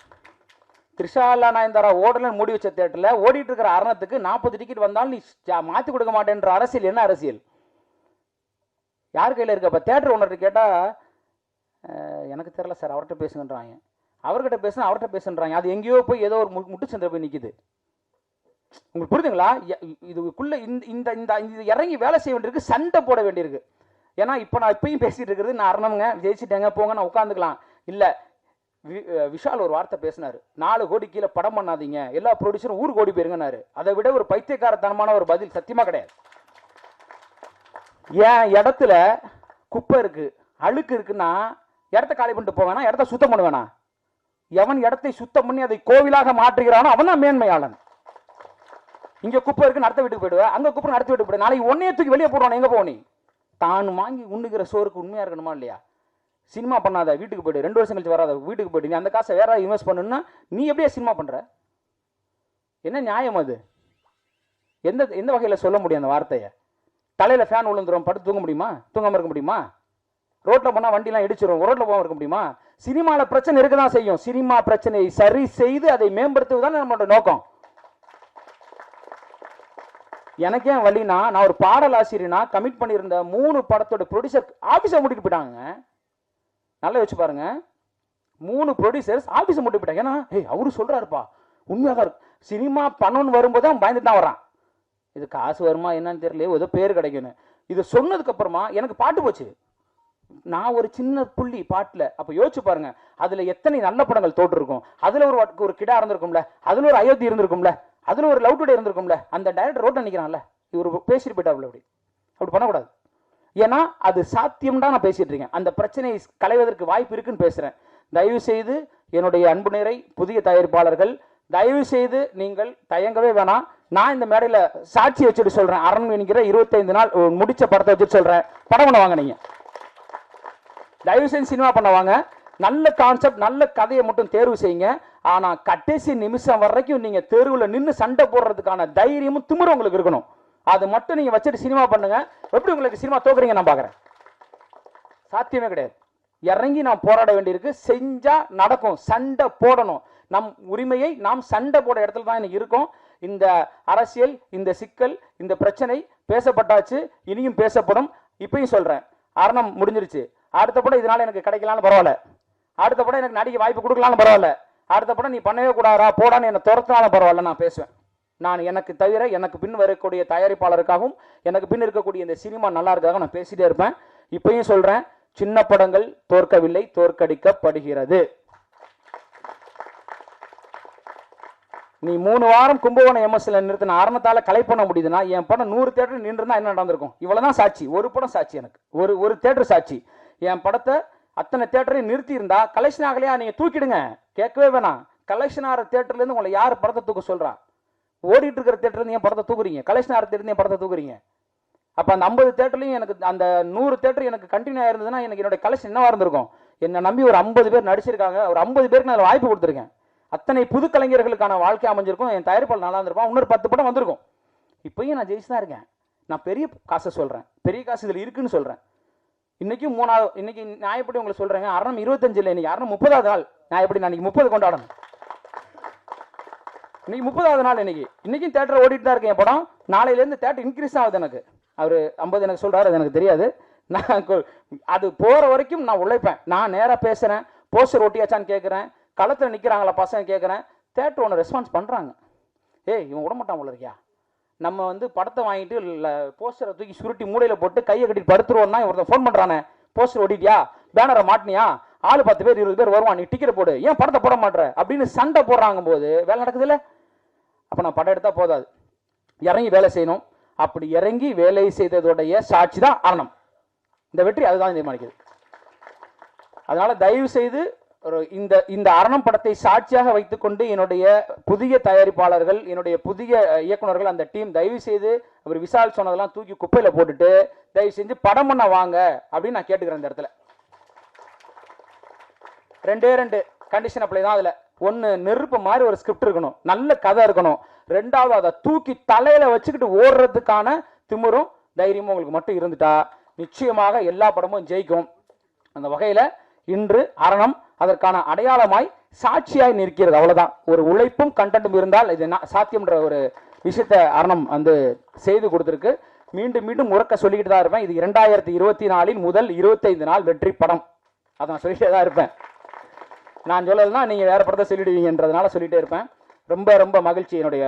த்ரிஷாலா நயன்தாரா ஓடலன்னு மூடி வச்ச தேட்டரில் ஓடிட்டு இருக்கிற அரணத்துக்கு நாற்பது டிக்கெட் வந்தாலும் நீ மாற்றி கொடுக்க மாட்டேன்ற அரசியல். என்ன அரசியல்? யார் கையில் இருக்க? இப்போ தேட்டர் ஓனர்கிட்ட கேட்டால் எனக்கு தெரியல சார் அவர்கிட்ட பேசுங்கன்றாங்க. அவர்கிட்ட பேசுனா அவர்கிட்ட பேசுன்றாங்க. அது எங்கேயோ போய் ஏதோ ஒரு மு- முட்டுச்சந்திர போய் நிக்குது. உங்களுக்கு புரியுதுங்களா? இதுக்குள்ளே இந்த இந்த இந்த இறங்கி வேலை செய்ய வேண்டியிருக்கு சண்டை போட வேண்டியிருக்கு. ஏன்னா இப்போ நான் இப்பயும் பேசிகிட்டு இருக்கிறது நான் அரணவங்க ஜெயிச்சிட்டேங்க போங்க நான் உட்காந்துக்கலாம் இல்லை விஷால் ஒரு வார்த்தை பேசினார். நாலு கோடி கீழே படம் பண்ணாதீங்க. எல்லா ப்ரொடியூசரும் ஊர் கோடி போயிருங்கன்னாரு அதை விட ஒரு பைத்தியக்காரத்தனமான ஒரு பதில் சத்தியமாக கிடையாது. என் இடத்துல குப்பை இருக்கு அழுக்கு இருக்குன்னா இடத்த காலி பண்ணிட்டு போவேனா இடத்த சுத்தம் பண்ணுவேனா எவன் இடத்தை சுத்தம் பண்ணி அதை கோவிலாக மாற்றுகிறானோ அவன் தான் மேன்மையாளன். இங்க குப்பை இருக்குன்னு அடுத்த வீட்டுக்கு போயிடுவேன் அங்க குப்பை அடுத்த வீட்டுக்கு போயிடுவேன் நாளைக்கு ஒன்னே தூக்கி வெளியே போடுவான் எங்க போனி தான் வாங்கி உண்ணுகிற சோறுக்கு உண்மையா இருக்கணுமா இல்லையா? சினிமா பண்ணாத வீட்டுக்கு போய்ட்டு ரெண்டு வருஷம் கழிச்சு வராத வீட்டுக்கு போய்ட்டு நீ அந்த காசை வேற இன்வெஸ்ட் பண்ணுன்னா நீ எப்படியா சினிமா பண்ணுற என்ன நியாயம் அது? எந்த எந்த வகையில் சொல்ல முடியும் அந்த வார்த்தையை? தலையில் ஃபேன் விழுந்துரும் படுத்து தூங்க முடியுமா? தூங்காமல் இருக்க முடியுமா? ரோட்டில் போனா வண்டிலாம் இடிச்சிடும் ரோட்டில் போகாமல் இருக்க முடியுமா? சினிமாவில் பிரச்சனை இருக்க தான் செய்யும். சினிமா பிரச்சனையை சரி செய்து அதை மேம்படுத்துவதுதான் நம்மளோட நோக்கம். எனக்கே வழினா நான் ஒரு பாடல் ஆசிரியனா கமிட் பண்ணியிருந்த மூணு படத்தோட ப்ரொடியூசர் ஆஃபீஸை மூட்டிட்டு போயிட்டாங்க நல்லா வச்சு பாருங்க. மூணு ப்ரொடியூசர்ஸ் ஆஃபீஸை மூடிட்டு போயிட்டாங்க. ஏன்னா ஏய் அவரு சொல்றாருப்பா. உண்மையாக இருக்கும் இருக்கு சினிமா பண்ணணும்னு வரும்போது அவன் பயந்துட்டு தான் வரான் இது காசு வருமா என்னன்னு தெரியல ஏதோ பேர் கிடைக்குன்னு இது சொன்னதுக்கு அப்புறமா எனக்கு பாட்டு போச்சு. நான் ஒரு சின்ன புள்ளி பாட்டில் அப்போ யோசிச்சு பாருங்க. அதில் எத்தனை நல்ல படங்கள் தோற்றிருக்கும். அதில் ஒரு ஒரு கிடா இருந்திருக்கும்ல. அதில் ஒரு அயோத்தி இருந்திருக்கும்ல. அதில் ஒரு லவ் டுடே இருந்திருக்கும்ல. அந்த டைரக்டர் ரோட்டை நிற்கிறான்ல இவர் பேசிட்டு போயிட்டாப்ல அப்படி. அப்படி பண்ணக்கூடாது. ஏன்னா அது சாத்தியம் தான் நான் பேசிட்டு இருக்கேன். அந்த பிரச்சனையை களைவதற்கு வாய்ப்பு இருக்குன்னு பேசுறேன். தயவு செய்து என்னுடைய அன்பு நிறை புதிய தயாரிப்பாளர்கள் தயவு செய்து நீங்கள் தயங்கவே வேணாம். நான் இந்த மேடையில் சாட்சி வச்சுட்டு சொல்றேன். அரண் என்கிற இருபத்தைந்து நாள் முடித்த முடிச்ச படத்தை வச்சுட்டு சொல்றேன். படம் பண்ண வாங்க நீங்க. தயவு செஞ்சு சினிமா பண்ண வாங்க. நல்ல கான்செப்ட் நல்ல கதையை மட்டும் தேர்வு செய்யுங்க. ஆனால் கடைசி நிமிஷம் வரைக்கும் நீங்கள் தேர்வில் நின்று சண்டை போடுறதுக்கான தைரியமும் திமிரும் உங்களுக்கு இருக்கணும். அது மட்டும் நீங்க வச்சுட்டு சினிமா பண்ணுங்க. எப்படி உங்களுக்கு சினிமா தோக்குறீங்க நான் பாக்குறேன். சாத்தியமே கிடையாது. இறங்கி நாம் போராட வேண்டியிருக்கு. செஞ்சா நடக்கும். சண்டை போடணும். நம் உரிமையை நாம் சண்டை போட இடத்துல தான் இன்னைக்கு இருக்கோம். இந்த அரசியல் இந்த சிக்கல் இந்த பிரச்சனை பேசப்பட்டாச்சு. இனியும் பேசப்படும். இப்பயும் சொல்றேன். அரணம் முடிஞ்சிருச்சு. அடுத்த படம் இதனால எனக்கு கிடைக்கலாம்னு பரவாயில்ல. அடுத்த படம் எனக்கு நடிக்க வாய்ப்பு கொடுக்கலாம்னு பரவாயில்ல. அடுத்த படம் நீ பண்ணவே கூடாதா போடான்னு என்னை துரத்தினாலும் பரவாயில்ல நான் பேசுவேன். நான் எனக்கு தவிர எனக்கு பின் வரக்கூடிய தயாரிப்பாளருக்காகவும் எனக்கு பின் இருக்கக்கூடிய இந்த சினிமா நல்லா இருக்காக நான் பேசிட்டே இருப்பேன். இப்பயும் சொல்றேன் சின்ன படங்கள் தோற்கவில்லை தோற்கடிக்கப்படுகிறது. நீ மூணு வாரம் கும்பகோணம் எம்எஸ்ல நிறுத்தின ஆரம்பத்தால கலை பண்ண முடியுதுன்னா என் படம் நூறு தேட்டர் நின்றுனா என்ன நடந்திருக்கும்? இவ்வளவுதான் சாட்சி. ஒரு படம் சாட்சி எனக்கு. ஒரு ஒரு தேட்டர் சாட்சி. என் படத்தை அத்தனை தேட்டரையும் நிறுத்தி இருந்தா கலெக்ஷன் ஆகலையா? நீங்க தூக்கிடுங்க. கேட்கவே வேணாம். கலெக்ஷன் ஆகிற தேட்டர்ல இருந்து உங்களை யார் படத்தை தூக்க சொல்றா? ஓடிட்டு இருக்கிற தேட்டர்லேருந்து ஏன் படத்தை தூக்குறீங்க? கலெக்ஷன் ஆகிற தேட்டர் ஏன் படத்தை தூக்குறீங்க? அப்ப அந்த ஐம்பது தேட்டர்லையும் எனக்கு அந்த நூறு தேட்டர் எனக்கு கண்டினியூ ஆயிருந்ததுன்னா எனக்கு என்னோட கலெக்ஷன் என்னவா இருந்திருக்கும்? என்னை நம்பி ஒரு ஐம்பது பேர் நடிச்சிருக்காங்க. ஒரு ஐம்பது பேருக்கு நான் வாய்ப்பு கொடுத்துருக்கேன். அத்தனை புது கலைஞர்களுக்கான வாழ்க்கை அமைஞ்சிருக்கும். என் தயாரிப்பாளர் நல்லா இருந்திருப்பான். இன்னொரு பத்து படம் வந்திருக்கும். இப்பயும் நான் ஜெயிச்சு தான் இருக்கேன். நான் பெரிய காசை சொல்றேன். பெரிய காசு இதில் இருக்குன்னு சொல்றேன். இன்னைக்கும் மூணாவது இன்னைக்கு நான் எப்படி உங்களுக்கு சொல்றேங்க? அரணம் இருபத்தஞ்சில் இன்னைக்கு அறுநூறு முப்பதாவது நாள். நான் எப்படி நான் இன்னைக்கு முப்பது கொண்டாடணும்? இன்னைக்கு முப்பதாவது நாள் இன்னைக்கு. இன்னைக்கும் தேட்டர் ஓடிட்டு தான் இருக்கேன் படம். நாளையிலேருந்து தேட்டர் இன்க்ரீஸ் ஆகுது எனக்கு. அவர் ஐம்பது எனக்கு சொல்கிறாரு அது எனக்கு தெரியாது. நான் அது போகிற வரைக்கும் நான் உழைப்பேன். நான் நேராக பேசுகிறேன் போஸ்டர் ஒட்டியாச்சான்னு கேட்குறேன் களத்தில் நிற்கிறாங்களா பசங்க கேட்குறேன் தேட்டர் ஒன்று ரெஸ்பான்ஸ் பண்ணுறாங்க ஏய் இவன் விடமாட்டான் போல இருக்கியா? நம்ம வந்து படத்தை வாங்கிட்டு இல்லை போஸ்டரை தூக்கி சுருட்டி மூடையில் போட்டு கையை கட்டிட்டு படுத்துருவோம்னா ஒருத்தன் ஃபோன் பண்ணுறானே போஸ்டர் ஓட்டிட்டியா பேனரை மாட்டினியா? ஆள் பத்து பேர் இருபது பேர் வருவான். நீ டிக்கெட் போடு. ஏன் படத்தை போட மாட்டேற? அப்படின்னு சண்டை போடுறாங்க போது வேலை நடக்குது இல்லை அப்போ நான் படம் எடுத்தால் போதாது. இறங்கி வேலை செய்யணும். அப்படி இறங்கி வேலை செய்ததோடைய சாட்சி தான் அரணம். இந்த வெற்றி அதுதான் தீர்மானிக்குது. அதனால தயவு செய்து ஒரு இந்த இந்த அரணம் படத்தை சாட்சியாக வைத்துக்கொண்டு என்னுடைய புதிய தயாரிப்பாளர்கள் என்னுடைய புதிய இயக்குநர்கள் இயக்குனர்கள் அந்த டீம் தயவு செய்து அவர் விசால் சொன்னதெல்லாம் தூக்கி குப்பையில் போட்டுட்டு தயவு செஞ்சு படம் பண்ண வாங்க அப்படின்னு நான் கேட்டுக்கிறேன் இந்த இடத்துல. ரெண்டே ரெண்டு கண்டிஷன் அப்ளை தான் அதில். ஒன்று நெருப்பு மாதிரி ஒரு ஸ்கிரிப்ட் இருக்கணும். நல்ல கதை இருக்கணும். ரெண்டாவது அதை தூக்கி தலையில வச்சுக்கிட்டு ஓடுறதுக்கான திமிரும் தைரியமும் உங்களுக்கு மட்டும் இருந்துட்டா நிச்சயமாக எல்லா படமும் ஜெயிக்கும். அந்த வகையில் இன்று அரணம் அதற்கான அடையாளமாய் சாட்சியாய் நிற்கிறது. அவ்வளோதான் ஒரு உழைப்பும் கண்டென்ட்டும் இருந்தால் இது சாத்தியம்ன்ற ஒரு விஷயத்த அரணம் வந்து செய்து கொடுத்துருக்கு. மீண்டும் மீண்டும் உறக்க சொல்லிக்கிட்டு தான் இருப்பேன். இது இரண்டாயிரத்தி இருபத்தி நாலின் முதல் இருபத்தைந்து நாள் வெற்றி படம். அதை நான் சொல்லிட்டே தான் இருப்பேன். நான் சொல்லலைன்னா நீங்கள் வேறு படத்தை சொல்லிடுவீங்கன்றதுனால சொல்லிகிட்டே இருப்பேன். ரொம்ப ரொம்ப மகிழ்ச்சி என்னுடைய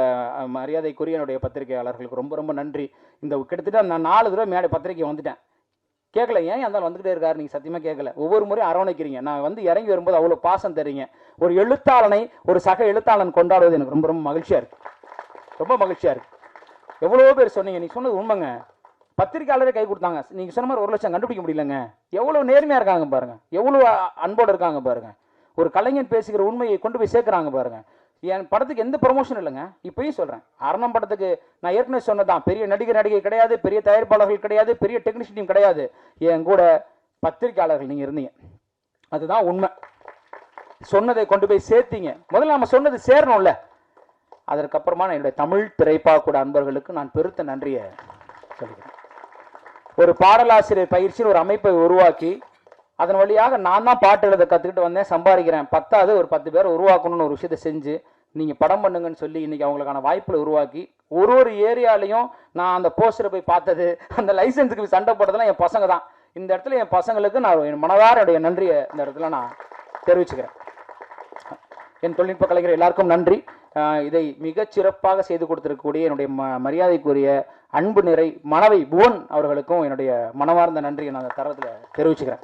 மரியாதைக்குரிய என்னுடைய பத்திரிகையாளர்களுக்கு. ரொம்ப ரொம்ப நன்றி. இந்த கிட்டத்தட்ட நான் நாலு தடவை மேடை பத்திரிக்கை வந்துட்டேன். கேட்கல ஏன் அந்த வந்துகிட்டே இருக்காரு? நீங்கள் சத்தியமாக கேட்கல ஒவ்வொரு முறையும் அரவணைக்கிறீங்க. நான் வந்து இறங்கி வரும்போது அவ்வளோ பாசம் தர்றீங்க ஒரு எழுத்தாளனை ஒரு சக எழுத்தாளன் கொண்டாடுவது எனக்கு ரொம்ப ரொம்ப மகிழ்ச்சியாக இருக்குது ரொம்ப மகிழ்ச்சியாக இருக்குது எவ்வளோ பேர் சொன்னீங்க. நீங்கள் சொன்னது உண்மைங்க. பத்திரிக்கையாளரே கை கொடுத்தாங்க. நீங்கள் சொன்ன மாதிரி ஒரு லட்சம் கண்டுபிடிக்க முடியலங்க. எவ்வளோ நேர்மையாக இருக்காங்க பாருங்கள் எவ்வளோ அன்போடு இருக்காங்க பாருங்கள் ஒரு கலைஞன் பேசுகிற உண்மையை கொண்டு போய் சேர்க்குறாங்க பாருங்க. என் படத்துக்கு எந்த ப்ரொமோஷன் இல்லைங்க? இப்பயும் சொல்கிறேன் அரணம் படத்துக்கு நான் ஏற்கனவே சொன்னதான் பெரிய நடிகர் நடிகை கிடையாது பெரிய தயாரிப்பாளர்கள் கிடையாது பெரிய டெக்னீஷியன் டீம் கிடையாது. என் கூட பத்திரிக்கையாளர்கள் நீங்கள் இருந்தீங்க. அதுதான் உண்மை. சொன்னதை கொண்டு போய் சேர்த்தீங்க. முதல்ல நம்ம சொன்னது சேரணும்ல. அதற்கப்புறமா நான் என்னுடைய தமிழ் திரைப்பாக்கூட அன்பர்களுக்கு நான் பெருத்த நன்றியை சொல்லிக்கிறேன். ஒரு பாடலாசிரியர் பயிற்சின்னு ஒரு அமைப்பை உருவாக்கி அதன் வழியாக நான் தான் பாட்டு எழுத கற்றுக்கிட்டு வந்தேன். சம்பாதிக்கிறேன். பத்தாவது ஒரு பத்து பேர் உருவாக்கணும்னு ஒரு விஷயத்தை செஞ்சு நீங்கள் படம் பண்ணுங்கன்னு சொல்லி இன்றைக்கி அவங்களுக்கான வாய்ப்புகளை உருவாக்கி ஒரு ஒரு ஏரியாலையும் நான் அந்த போஸ்டரை போய் பார்த்தது அந்த லைசன்ஸுக்கு போய் சண்டை போட்டதெல்லாம் என் பசங்க தான். இந்த இடத்துல என் பசங்களுக்கு நான் என் மனதாரோடைய நன்றியை இந்த இடத்துல நான் தெரிவிச்சுக்கிறேன். என் தொழில்நுட்ப கலைஞர் எல்லாருக்கும் நன்றி. இதை மிகச் சிறப்பாக செய்து கொடுத்திருக்கக்கூடிய என்னுடைய ம மரியாதைக்குரிய அன்பு நிறை மனவை புவன் அவர்களுக்கும் என்னுடைய மனமார்ந்த நன்றியை நான் அந்த தரத்தில் தெரிவிச்சுக்கிறேன்.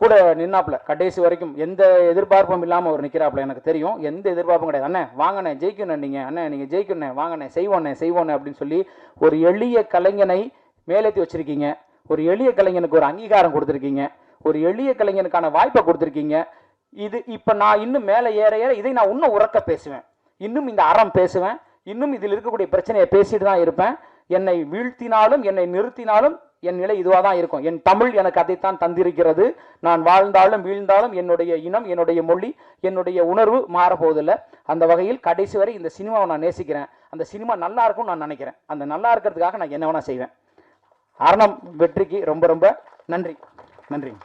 கூட நின்னாப்புல கடைசி வரைக்கும். எந்த எதிர்பார்ப்பும் இல்லாமல் அவர் நிற்கிறாப்புல எனக்கு தெரியும். எந்த எதிர்பார்ப்பும் கிடையாது. அண்ணே வாங்கண்ணே ஜெயிக்கணும் நீங்கள் அண்ணே நீங்கள் ஜெயிக்கணும். வாங்கண்ணே செய்வோண்ணே செய்வோண்ணே அப்படின்னு சொல்லி ஒரு எளிய கலைஞனை மேலேத்தி வச்சிருக்கீங்க. ஒரு எளிய கலைஞனுக்கு ஒரு அங்கீகாரம் கொடுத்துருக்கீங்க. ஒரு எளிய கலைஞனுக்கான வாய்ப்பை கொடுத்துருக்கீங்க. இது இப்போ நான் இன்னும் மேலே ஏற ஏற இதை நான் இன்னும் உறக்க பேசுவேன். இன்னும் இந்த அறம் பேசுவேன். இன்னும் இதில் இருக்கக்கூடிய பிரச்சனையை பேசிட்டு தான் இருப்பேன். என்னை வீழ்த்தினாலும் என்னை நிறுத்தினாலும் என் நிலை இதுவாக தான் இருக்கும். என் தமிழ் எனக்கு அதைத்தான் தந்திருக்கிறது. நான் வாழ்ந்தாலும் வீழ்ந்தாலும் என்னுடைய இனம் என்னுடைய மொழி என்னுடைய உணர்வு மாறப்போவதில்லை. அந்த வகையில் கடைசி வரை இந்த சினிமாவை நான் நேசிக்கிறேன். அந்த சினிமா நல்லா இருக்கும்னு நான் நினைக்கிறேன். அந்த நல்லா இருக்கிறதுக்காக நான் என்ன வேணால் செய்வேன். அரணம் வெற்றிக்கு ரொம்ப ரொம்ப நன்றி. நன்றி.